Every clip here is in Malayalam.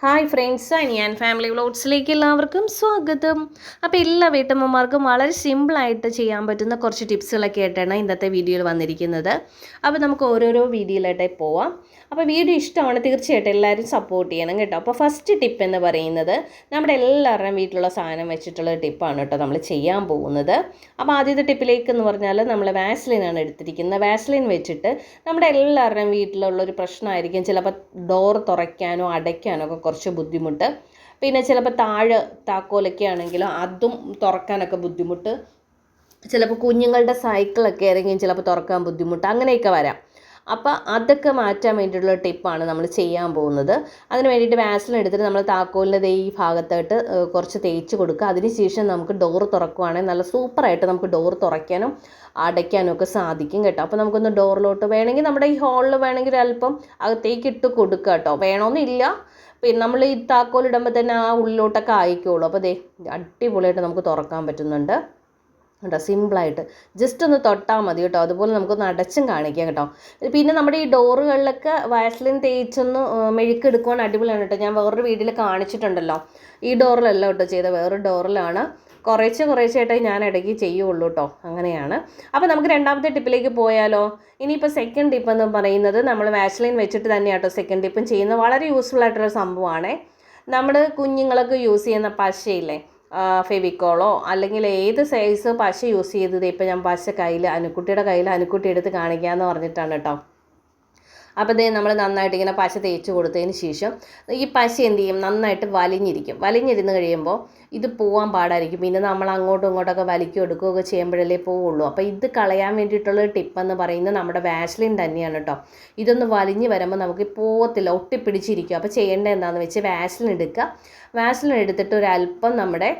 ഹായ് ഫ്രണ്ട്സ് ഞാൻ ഫാമിലി വ്ലോഗ്സിലേക്ക് എല്ലാവർക്കും സ്വാഗതം. അപ്പോൾ എല്ലാ വീട്ടമ്മമാർക്കും വളരെ സിമ്പിളായിട്ട് ചെയ്യാൻ പറ്റുന്ന കുറച്ച് ടിപ്സുകളൊക്കെ ആയിട്ടാണ് ഇന്നത്തെ വീഡിയോയിൽ വന്നിരിക്കുന്നത്. അപ്പോൾ നമുക്ക് ഓരോരോ വീഡിയോയിലായിട്ടേ പോവാം. അപ്പോൾ വീഡിയോ ഇഷ്ടമാണ് തീർച്ചയായിട്ടും എല്ലാവരും സപ്പോർട്ട് ചെയ്യണം കേട്ടോ. അപ്പോൾ ഫസ്റ്റ് ടിപ്പ് എന്ന് പറയുന്നത് നമ്മുടെ എല്ലാവരുടെയും വീട്ടിലുള്ള സാധനം വെച്ചിട്ടുള്ള ടിപ്പാണ് കേട്ടോ നമ്മൾ ചെയ്യാൻ പോകുന്നത്. അപ്പോൾ ആദ്യത്തെ ടിപ്പിലേക്ക് എന്ന് പറഞ്ഞാൽ നമ്മൾ വാസ്ലിനാണ് എടുത്തിരിക്കുന്നത്. വാസ്ലിൻ വെച്ചിട്ട് നമ്മുടെ എല്ലാവരുടെയും വീട്ടിലുള്ള ഒരു പ്രശ്നമായിരിക്കും. ചിലപ്പോൾ ഡോർ തുറയ്ക്കാനോ അടയ്ക്കാനോ കുറച്ച് ബുദ്ധിമുട്ട്. പിന്നെ ചിലപ്പോൾ താഴെ താക്കോലൊക്കെ ആണെങ്കിലും അതും തുറക്കാനൊക്കെ ബുദ്ധിമുട്ട്. ചിലപ്പോൾ കുഞ്ഞുങ്ങളുടെ സൈക്കിളൊക്കെ ആയിരിക്കും ചിലപ്പോൾ തുറക്കാൻ ബുദ്ധിമുട്ട്. അങ്ങനെയൊക്കെ വരാം. അപ്പോൾ അതൊക്കെ മാറ്റാൻ വേണ്ടിയിട്ടുള്ള ടിപ്പാണ് നമ്മൾ ചെയ്യാൻ പോകുന്നത്. അതിന് വേണ്ടിയിട്ട് വാസലിൻ എടുത്തിട്ട് നമ്മൾ താക്കോലിന്റെ ഈ ഭാഗത്തായിട്ട് കുറച്ച് തേച്ച് കൊടുക്കുക. അതിനുശേഷം നമുക്ക് ഡോർ തുറക്കുവാണെങ്കിൽ നല്ല സൂപ്പറായിട്ട് നമുക്ക് ഡോർ തുറയ്ക്കാനും അടയ്ക്കാനും ഒക്കെ സാധിക്കും കേട്ടോ. അപ്പോൾ നമുക്കൊന്ന് ഡോറിലോട്ട് വേണമെങ്കിൽ നമ്മുടെ ഈ ഹാളിൽ വേണമെങ്കിൽ അല്പം അകത്തേക്ക് ഇട്ട് കൊടുക്കുക കേട്ടോ. വേണമെന്നില്ല പിന്നെ നമ്മൾ ഈ താക്കോൽ ഇടുമ്പോൾ തന്നെ ആ ഉള്ളിലോട്ടൊക്കെ ആയിക്കോളും. അപ്പോൾ ദേ അടിപൊളിയായിട്ട് നമുക്ക് തുറക്കാൻ പറ്റുന്നുണ്ട്. കേട്ടോ സിമ്പിളായിട്ട്. ജസ്റ്റ് ഒന്ന് തൊട്ടാൽ മതി കേട്ടോ. അതുപോലെ നമുക്കൊന്ന് അടച്ചും കാണിക്കാം കേട്ടോ. പിന്നെ നമ്മുടെ ഈ ഡോറുകളിലൊക്കെ വാസ്ലിൻ തേച്ചൊന്ന് മെഴുക്കെടുക്കുവാൻ അടിപൊളിയാണ് കേട്ടോ. ഞാൻ വേറൊരു വീട്ടിൽ കാണിച്ചിട്ടുണ്ടല്ലോ. ഈ ഡോറിലല്ല കേട്ടോ ചെയ്ത വേറൊരു ഡോറിലാണ്. കുറേശ്ശെ കുറേശ്ശെയായിട്ടേ ഞാൻ ഇടയ്ക്ക് ചെയ്യുള്ളൂ കേട്ടോ അങ്ങനെയാണ്. അപ്പോൾ നമുക്ക് രണ്ടാമത്തെ ടിപ്പിലേക്ക് പോയാലോ? ഇനിയിപ്പോൾ സെക്കൻഡ് ടിപ്പ് എന്ന് പറയുന്നത് നമ്മൾ വാസ്ലിൻ വെച്ചിട്ട് തന്നെയാണ് കേട്ടോ സെക്കൻഡ് ടിപ്പും ചെയ്യുന്നത്. വളരെ യൂസ്ഫുൾ ആയിട്ടുള്ള സംഭവമാണ് നമ്മൾ കുഞ്ഞുങ്ങളൊക്കെ യൂസ് ചെയ്യുന്ന പശയില്ലേ? ഫെവിക്കോളോ? അല്ലെങ്കിൽ ഏത് സൈസ് പശ യൂസ് ചെയ്തത്? ഇപ്പോൾ ഞാൻ പശ കയ്യിൽ അനുക്കുട്ടിയുടെ കയ്യിൽ അനുക്കുട്ടി എടുത്ത് കാണിക്കാമെന്ന് പറഞ്ഞിട്ടാണ് കേട്ടോ അപ്പോൾ ഇതേ നമ്മൾ നന്നായിട്ട് ഇങ്ങനെ പശ തേച്ച് കൊടുത്തതിന് ശേഷം ഈ പശ എന്ത് ചെയ്യും? നന്നായിട്ട് വലിഞ്ഞിരിക്കും. വലിഞ്ഞിരുന്ന് കഴിയുമ്പോൾ ഇത് പോവാൻ പാടായിരിക്കും. പിന്നെ നമ്മൾ അങ്ങോട്ടും ഇങ്ങോട്ടൊക്കെ വലിക്കുകയോ എടുക്കുകയൊക്കെ ചെയ്യുമ്പോഴല്ലേ പോവുള്ളൂ. അപ്പോൾ ഇത് കളയാൻ വേണ്ടിയിട്ടുള്ള ടിപ്പ് എന്ന് പറയുന്നത് നമ്മുടെ വാസ്ലിൻ തന്നെയാണ് കേട്ടോ ഇതൊന്ന് വലിഞ്ഞ് വരുമ്പോൾ നമുക്ക് പോവത്തില്ല ഒട്ടിപ്പിടിച്ചിരിക്കും. അപ്പോൾ ചെയ്യേണ്ടത് എന്താണെന്ന് വെച്ചാൽ വാസ്ലിൻ എടുക്കുക. വാസ്ലിൻ എടുത്തിട്ട് ഒരല്പം നമ്മുടെ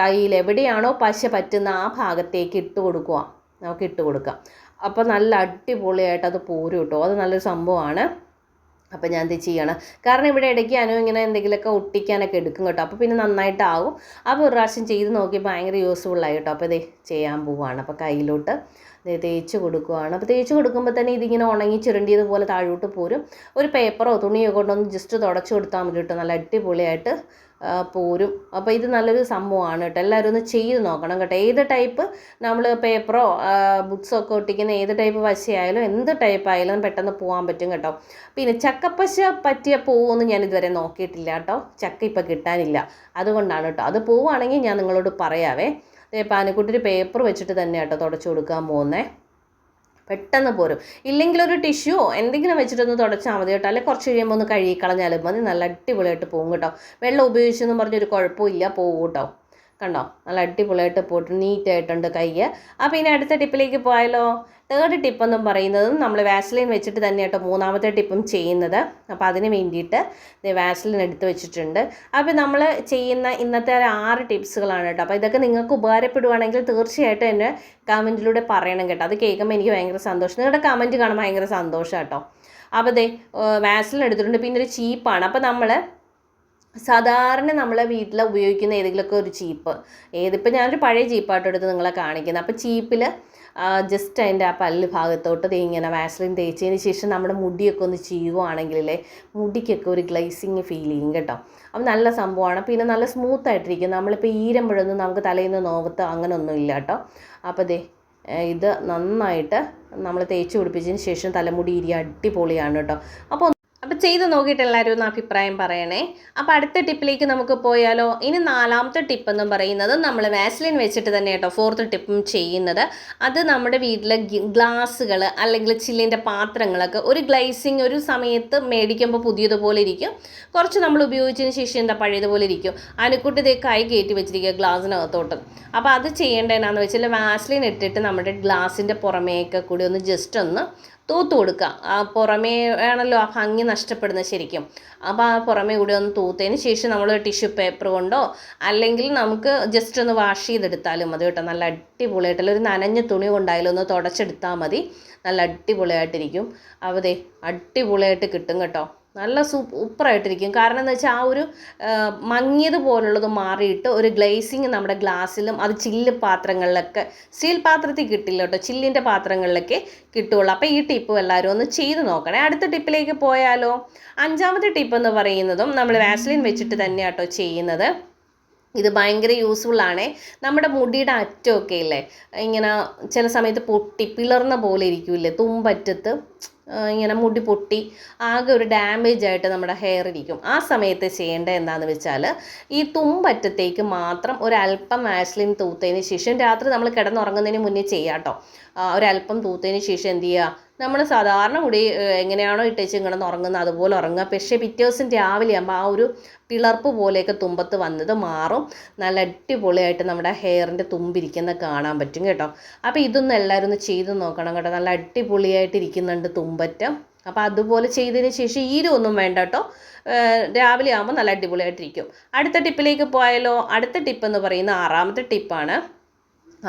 കയ്യിൽ എവിടെയാണോ പശ പറ്റുന്ന ആ ഭാഗത്തേക്ക് ഇട്ട് കൊടുക്കുക. നമുക്ക് ഇട്ട് കൊടുക്കാം. അപ്പോൾ നല്ല അടിപൊളിയായിട്ട് അത് പോരും കേട്ടോ. അത് നല്ലൊരു സംഭവമാണ്. അപ്പോൾ ഞാൻ എന്ത് ചെയ്യണം? കാരണം ഇവിടെ ഇടയ്ക്ക് അനു ഇങ്ങനെ എന്തെങ്കിലുമൊക്കെ ഒട്ടിക്കാനൊക്കെ എടുക്കും കേട്ടോ. അപ്പോൾ പിന്നെ നന്നായിട്ടാവും അപ്പോൾ ഒരു പ്രാവശ്യം ചെയ്ത് നോക്കി ഭയങ്കര യൂസ്ഫുള്ളായി കേട്ടോ. അപ്പോൾ ഇത് ചെയ്യാൻ പോവുകയാണ് അപ്പോൾ കയ്യിലോട്ട് തേച്ച് കൊടുക്കുവാണ്. അപ്പോൾ തേച്ച് കൊടുക്കുമ്പോൾ തന്നെ ഇതിങ്ങനെ ഉണങ്ങി ചുരുണ്ടിയതുപോലെ താഴോട്ട് പോരും. ഒരു പേപ്പറോ തുണിയോ കൊണ്ടൊന്ന് ജസ്റ്റ് തുടച്ച് കൊടുത്താൽ മതി കേട്ടോ. നല്ല അടിപൊളിയായിട്ട് പോരും. അപ്പോൾ ഇത് നല്ലൊരു സംഭവമാണ് കേട്ടോ. എല്ലാവരും ഒന്ന് ചെയ്ത് നോക്കണം കേട്ടോ. ഏത് ടൈപ്പ് നമ്മൾ പേപ്പറോ ബുക്സോ ഒക്കെ ഒട്ടിക്കുന്ന ഏത് ടൈപ്പ് പശയായാലും എന്ത് ടൈപ്പ് ആയാലും പെട്ടെന്ന് പോകാൻ പറ്റും കേട്ടോ. പിന്നെ ചക്കപ്പശ പറ്റിയ പൂവൊന്നും ഞാൻ ഇതുവരെ നോക്കിയിട്ടില്ല കേട്ടോ. ചക്ക ഇപ്പം കിട്ടാനില്ല. അതുകൊണ്ടാണ് കേട്ടോ. അത് പോവുകയാണെങ്കിൽ ഞാൻ നിങ്ങളോട് പറയാവേ. ഒരു പേപ്പർ വെച്ചിട്ട് തന്നെ കേട്ടോ തുടച്ച് കൊടുക്കാൻ പോകുന്നേ പെട്ടെന്ന് പോരും. ഇല്ലെങ്കിൽ ഒരു ടിഷ്യൂ എന്തെങ്കിലും വെച്ചിട്ടൊന്ന് തുടച്ചാൽ മതി കേട്ടോ. അല്ലെങ്കിൽ കുറച്ച് കഴിയുമ്പോൾ ഒന്ന് കഴുകി കളഞ്ഞാലും മതി. നല്ല അടിപൊളിയായിട്ട് പോകും കേട്ടോ. വെള്ളം ഉപയോഗിച്ചെന്ന് പറഞ്ഞൊരു കുഴപ്പമില്ല. പോകും കേട്ടോ. കണ്ടോ? നല്ല അടിപൊളിയായിട്ട് പോയിട്ട് നീറ്റായിട്ടുണ്ട് കയ്യ്. അപ്പോൾ ഇനി അടുത്ത ടിപ്പിലേക്ക് പോയാലോ? തേർഡ് ടിപ്പെന്നും പറയുന്നതും നമ്മൾ വാസലിൻ വെച്ചിട്ട് തന്നെ കേട്ടോ മൂന്നാമത്തെ ടിപ്പും ചെയ്യുന്നത്. അപ്പോൾ അതിന് വേണ്ടിയിട്ട് വാസലിൻ എടുത്ത് വെച്ചിട്ടുണ്ട്. അപ്പോൾ നമ്മൾ ചെയ്യുന്ന ഇന്നത്തെ ഒരു ആറ് ടിപ്സുകളാണ് കേട്ടോ. അപ്പോൾ ഇതൊക്കെ നിങ്ങൾക്ക് ഉപകാരപ്പെടുവാണെങ്കിൽ തീർച്ചയായിട്ടും എന്നെ കമന്റിലൂടെ പറയണം കേട്ടോ. അത് കേൾക്കുമ്പോൾ എനിക്ക് ഭയങ്കര സന്തോഷം. നിങ്ങളുടെ കമന്റ് കാണാൻ ഭയങ്കര സന്തോഷം കേട്ടോ. അപ്പോൾ ദേ വാസലിൻ എടുത്തിട്ടുണ്ട്. പിന്നെ ഒരു ചീപ്പാണ്. അപ്പോൾ നമ്മൾ സാധാരണ നമ്മളെ വീട്ടിൽ ഉപയോഗിക്കുന്ന ഏതെങ്കിലുമൊക്കെ ഒരു ചീപ്പ് ഏതിപ്പോൾ ഞാനൊരു പഴയ ചീപ്പായിട്ട് എടുത്ത് നിങ്ങളെ കാണിക്കുന്നത് അപ്പോൾ ചീപ്പിൽ ജസ്റ്റ് അതിന്റെ ആ പല്ല് ഭാഗത്തോട്ട് ഇങ്ങനെ വാസ്ലിൻ തേച്ചതിന് ശേഷം നമ്മുടെ മുടിയൊക്കെ ഒന്ന് ചെയ്യുവാണെങ്കിലേ മുടിക്കൊക്കെ ഒരു ഗ്ലേസിങ് ഫീൽ ചെയ്യും കേട്ടോ. അപ്പം നല്ല സംഭവമാണ്. പിന്നെ നല്ല സ്മൂത്ത് ആയിട്ടിരിക്കും. നമ്മളിപ്പോൾ ഈരമ്പഴൊന്നും നമുക്ക് തലയിൽ നിന്ന് നോവത്ത് അങ്ങനെ ഒന്നും ഇല്ല കേട്ടോ. അപ്പോൾ ദേ ഇത് നന്നായിട്ട് നമ്മൾ തേച്ച് പിടിപ്പിച്ചതിന് ശേഷം തലമുടി ഇരി അടിപൊളിയാണ് കേട്ടോ. അപ്പോൾ അപ്പോൾ ചെയ്ത് നോക്കിയിട്ട് എല്ലാവരും ഒന്ന് അഭിപ്രായം പറയണേ. അപ്പോൾ അടുത്ത ടിപ്പിലേക്ക് നമുക്ക് പോയാലോ? ഇനി നാലാമത്തെ ടിപ്പ് എന്ന് പറയുന്നത് നമ്മൾ വാസ്ലിൻ വെച്ചിട്ട് തന്നെ കേട്ടോ ഫോർത്ത് ടിപ്പും ചെയ്യുന്നത്. അത് നമ്മുടെ വീട്ടിലെ ഗ്ലാസ്സുകൾ അല്ലെങ്കിൽ ചില്ലിന്റെ പാത്രങ്ങളൊക്കെ ഒരു ഗ്ലൈസിങ് ഒരു സമയത്ത് മേടിക്കുമ്പോൾ പുതിയതുപോലെ ഇരിക്കും. കുറച്ച് നമ്മൾ ഉപയോഗിച്ചതിന് ശേഷം എന്താ പഴയതുപോലെ ഇരിക്കും. അനുക്കുട്ടി ഇതേ കൈ കയറ്റി വെച്ചിരിക്കുക ഗ്ലാസ്സിനകത്തോട്ട്. അപ്പോൾ അത് ചെയ്യേണ്ടത് എന്നാന്ന് വെച്ചാൽ വാസ്ലിൻ ഇട്ടിട്ട് നമ്മുടെ ഗ്ലാസിന്റെ പുറമേയൊക്കെ കൂടി ഒന്ന് ജസ്റ്റ് ഒന്ന് തൂത്ത് കൊടുക്കുക. ആ പുറമേ ആണല്ലോ ആ ഭംഗി നഷ്ടപ്പെടുന്നത് ശരിക്കും. അപ്പോൾ ആ പുറമേ കൂടി ഒന്ന് തൂത്തതിന് ശേഷം നമ്മൾ ടിഷ്യൂ പേപ്പർ കൊണ്ടോ അല്ലെങ്കിൽ നമുക്ക് ജസ്റ്റ് ഒന്ന് വാഷ് ചെയ്തെടുത്താലും മതി കേട്ടോ. നല്ല അടിപൊളിയായിട്ടുള്ള ഒരു നനഞ്ഞ തുണി കൊണ്ടായാലും ഒന്ന് തുടച്ചെടുത്താൽ മതി. നല്ല അടിപൊളിയായിട്ടിരിക്കും. ദേ അടിപൊളിയായിട്ട് കിട്ടും കേട്ടോ. നല്ല സൂപ്പറായിട്ടിരിക്കും കാരണം എന്ന് വെച്ചാൽ ആ ഒരു മങ്ങിയത് പോലുള്ളത് മാറിയിട്ട് ഒരു ഗ്ലേസിങ് നമ്മുടെ ഗ്ലാസ്സിലും അത് ചില്ല് പാത്രങ്ങളിലൊക്കെ സ്റ്റീൽ പാത്രത്തിൽ കിട്ടില്ല കേട്ടോ ചില്ലിന്റെ പാത്രങ്ങളിലൊക്കെ കിട്ടുള്ളൂ അപ്പോൾ ഈ ടിപ്പ് എല്ലാവരും ഒന്ന് ചെയ്ത് നോക്കണേ. അടുത്ത ടിപ്പിലേക്ക് പോയാലോ? അഞ്ചാമത്തെ ടിപ്പ് എന്ന് പറയുന്നതും നമ്മൾ വാസ്ലിൻ വെച്ചിട്ട് തന്നെയാട്ടോ ചെയ്യുന്നത്. ഇത് ഭയങ്കര യൂസ്ഫുൾ നമ്മുടെ മുടിയുടെ അറ്റമൊക്കെ ഇല്ലേ? ഇങ്ങനെ ചില സമയത്ത് പൊട്ടി പിളർന്ന പോലെ ഇരിക്കില്ലേ? തുമ്പറ്റത്ത്. ഇങ്ങനെ മുടി പൊട്ടി ആകെ ഒരു ഡാമേജ് ആയിട്ട് നമ്മുടെ ഹെയർ ഇരിക്കും. ആ സമയത്ത് ചെയ്യേണ്ടത് എന്താണെന്ന് വെച്ചാൽ ഈ തുമ്പറ്റത്തേക്ക് മാത്രം ഒരല്പം വാസ്ലിൻ തൂത്തതിന് ശേഷം രാത്രി നമ്മൾ കിടന്നുറങ്ങുന്നതിന് മുന്നേ ചെയ്യാം കേട്ടോ ഒരല്പം തൂത്തതിന് ശേഷം എന്ത് ചെയ്യുക നമ്മൾ സാധാരണ മുടി എങ്ങനെയാണോ ഇട്ടേച്ച് കിടന്ന് ഉറങ്ങുന്നത് അതുപോലെ ഉറങ്ങുക. പക്ഷേ പിറ്റേ ദിവസം രാവിലെ ആകുമ്പോൾ ആ ഒരു പിളർപ്പ് പോലെയൊക്കെ തുമ്പത്ത് വന്നത് മാറും. നല്ല അടിപൊളിയായിട്ട് നമ്മുടെ ഹെയറിന്റെ തുമ്പിരിക്കുന്ന കാണാൻ പറ്റും കേട്ടോ. അപ്പോൾ ഇതൊന്നും എല്ലാവരും ഒന്ന് ചെയ്ത് നോക്കണം കേട്ടോ. നല്ല അടിപൊളിയായിട്ട് ഇരിക്കുന്നുണ്ട് തുമ്പറ്റം അപ്പോൾ അതുപോലെ ചെയ്തതിന് ശേഷം ഈരൊന്നും വേണ്ട കേട്ടോ. രാവിലെ ആകുമ്പോൾ നല്ല അടിപൊളിയായിട്ടിരിക്കും. അടുത്ത ടിപ്പിലേക്ക് പോയാലോ? അടുത്ത ടിപ്പ് എന്ന് പറയുന്ന ആറാമത്തെ ടിപ്പാണ്.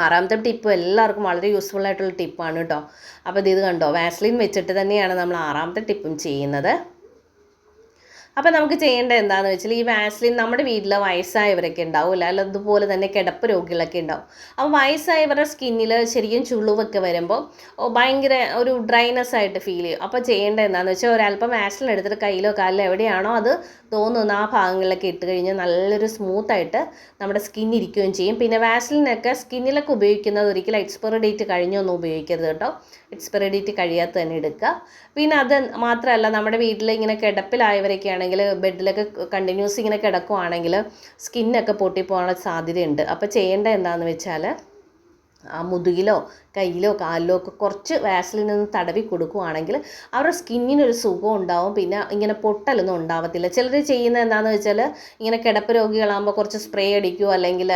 ആറാമത്തെ ടിപ്പ് എല്ലാവർക്കും വളരെ യൂസ്ഫുൾ ആയിട്ടുള്ള ടിപ്പാണ് കേട്ടോ. അപ്പോൾ ഇത് കണ്ടോ? വാസ്ലിൻ വെച്ചിട്ട് തന്നെയാണ് നമ്മൾ ആറാമത്തെ ടിപ്പും ചെയ്യുന്നത്. അപ്പോൾ നമുക്ക് ചെയ്യേണ്ടത് എന്താണെന്ന് വെച്ചാൽ ഈ വാസ്ലിൻ നമ്മുടെ വീട്ടിൽ വയസ്സായവരൊക്കെ ഉണ്ടാവും അല്ല അതുപോലെ തന്നെ കിടപ്പ് രോഗികളൊക്കെ ഉണ്ടാവും. അപ്പോൾ വയസ്സായവരുടെ സ്കിന്നിൽ ശരിക്കും ചുളിവൊക്കെ വരുമ്പോൾ ഭയങ്കര ഒരു ഡ്രൈനെസ് ആയിട്ട് ഫീൽ ചെയ്യും. അപ്പോൾ ചെയ്യേണ്ടത് എന്താണെന്ന് വെച്ചാൽ ഒരല്പം വാസ്ലിൻ എടുത്തിട്ട് കയ്യിലോ കാലിലോ എവിടെയാണോ അത് തോന്നുന്ന ആ ഭാഗങ്ങളിലൊക്കെ ഇട്ട് കഴിഞ്ഞാൽ നല്ലൊരു സ്മൂത്തായിട്ട് നമ്മുടെ സ്കിൻ ഇരിക്കുകയും ചെയ്യും. പിന്നെ വാസ്ലിനൊക്കെ സ്കിന്നിലൊക്കെ ഉപയോഗിക്കുന്നത് ഒരിക്കലും എക്സ്പയറി ഡേറ്റ് കഴിഞ്ഞൊന്നും ഉപയോഗിക്കരുത് കേട്ടോ. എക്സ്പയറി ഡേറ്റ് കഴിയാത്ത തന്നെ എടുക്കുക. പിന്നെ അത് മാത്രമല്ല നമ്മുടെ വീട്ടിൽ ഇങ്ങനെ കിടപ്പിലായവരൊക്കെ ആണെങ്കിൽ ബെഡിലൊക്കെ കണ്ടിന്യൂസ് ഇങ്ങനെ കിടക്കുവാണെങ്കിൽ സ്കിന്നൊക്കെ പൊട്ടിപ്പോകാനുള്ള സാധ്യതയുണ്ട്. അപ്പോൾ ചെയ്യേണ്ട എന്താണെന്ന് വെച്ചാൽ ആ മുതുകിലോ കയ്യിലോ കാലിലോ ഒക്കെ കുറച്ച് വാസലിൻ നിന്ന് തടവി കൊടുക്കുവാണെങ്കിൽ അവരുടെ സ്കിന്നിനൊരു സുഖം ഉണ്ടാവും. പിന്നെ ഇങ്ങനെ പൊട്ടലൊന്നും ഉണ്ടാവത്തില്ല. ചിലർ ചെയ്യുന്നത് എന്താണെന്ന് വെച്ചാൽ ഇങ്ങനെ കിടപ്പ് രോഗികളാകുമ്പോൾ കുറച്ച് സ്പ്രേ അടിക്കുകയോ അല്ലെങ്കിൽ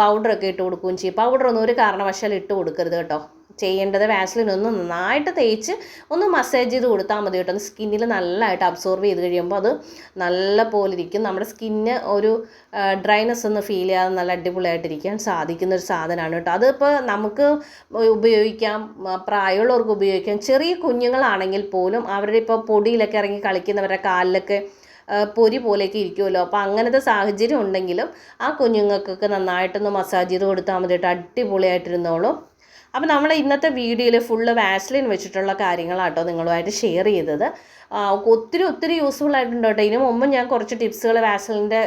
പൗഡറൊക്കെ ഇട്ട് കൊടുക്കുകയും ചെയ്യും. പൗഡറൊന്നും ഒരു കാരണവശാലും ഇട്ട് കൊടുക്കരുത് കേട്ടോ. ചെയ്യേണ്ടത് വാസ്ലിൻ ഒന്ന് നന്നായിട്ട് തേച്ച് ഒന്ന് മസാജ് ചെയ്ത് കൊടുത്താൽ മതി കേട്ടോ. സ്കിന്നിൽ നല്ലതായിട്ട് അബ്സോർവ് ചെയ്ത് കഴിയുമ്പോൾ അത് നല്ല പോലെ ഇരിക്കും. നമ്മുടെ സ്കിന്ന് ഒരു ഡ്രൈനെസ് ഒന്ന് ഫീൽ ചെയ്യാതെ നല്ല അടിപൊളിയായിട്ടിരിക്കാൻ സാധിക്കുന്ന ഒരു സാധനമാണ് കേട്ടോ. അതിപ്പോൾ നമുക്ക് ഉപയോഗിക്കാം പ്രായമുള്ളവർക്ക് ഉപയോഗിക്കാം. ചെറിയ കുഞ്ഞുങ്ങളാണെങ്കിൽ പോലും അവരുടെ ഇപ്പോൾ പൊടിയിലൊക്കെ ഇറങ്ങി കളിക്കുന്നവരുടെ കാലിലൊക്കെ പൊരി പോലെയൊക്കെ ഇരിക്കുമല്ലോ അപ്പോൾ അങ്ങനത്തെ സാഹചര്യം ഉണ്ടെങ്കിലും ആ കുഞ്ഞുങ്ങൾക്കൊക്കെ നന്നായിട്ടൊന്ന് മസാജ് ചെയ്ത് കൊടുത്താൽ മതി കേട്ടോ. അടിപൊളിയായിട്ടിരുന്നോളും. അപ്പോൾ നമ്മൾ ഇന്നത്തെ വീഡിയോയിൽ ഫുള്ള് വാസ്ലിൻ വെച്ചിട്ടുള്ള കാര്യങ്ങളാട്ടോ നിങ്ങളുമായിട്ട് ഷെയർ ചെയ്തത്. ഒത്തിരി ഒത്തിരി യൂസ്ഫുൾ ആയിട്ടുണ്ട് കേട്ടോ. ഇതിനു മുമ്പ് ഞാൻ കുറച്ച് ടിപ്സുകൾ വാസ്ലിന്റെ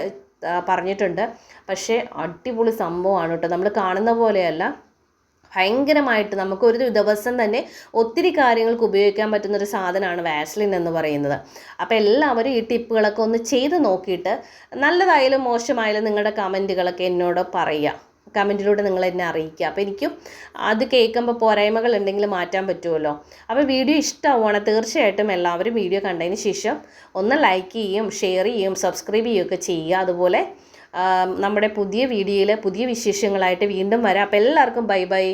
പറഞ്ഞിട്ടുണ്ട്. പക്ഷേ അടിപൊളി സംഭവമാണ് കേട്ടോ. നമ്മൾ കാണുന്ന പോലെയല്ല. ഭയങ്കരമായിട്ട് നമുക്ക് ഒരു ദിവസം തന്നെ ഒത്തിരി കാര്യങ്ങൾക്ക് ഉപയോഗിക്കാൻ പറ്റുന്ന ഒരു സാധനമാണ് വാസ്ലിൻ എന്ന് പറയുന്നത്. അപ്പോൾ എല്ലാവരും ഈ ടിപ്പുകളൊക്കെ ഒന്ന് ചെയ്ത് നോക്കിയിട്ട് നല്ലതായാലും മോശമായാലും നിങ്ങളുടെ കമന്റുകളൊക്കെ എന്നോട് പറയുക കമന്റിലൂടെ നിങ്ങൾ എന്നെ അറിയിക്കുക. അപ്പോൾ എനിക്കും അത് കേൾക്കുമ്പോൾ പോരായ്മകൾ ഉണ്ടെങ്കിൽ മാറ്റാൻ പറ്റുമല്ലോ. അപ്പോൾ വീഡിയോ ഇഷ്ടമാവുകയാണ് തീർച്ചയായിട്ടും എല്ലാവരും വീഡിയോ കണ്ടതിന് ശേഷം ഒന്ന് ലൈക്ക് ചെയ്യും ഷെയർ ചെയ്യും സബ്സ്ക്രൈബ് ചെയ്യുകയൊക്കെ ചെയ്യുക. അതുപോലെ നമ്മുടെ പുതിയ വീഡിയോയിൽ പുതിയ വിശേഷങ്ങളായിട്ട് വീണ്ടും വരാം. അപ്പോൾ എല്ലാവർക്കും ബൈ ബൈ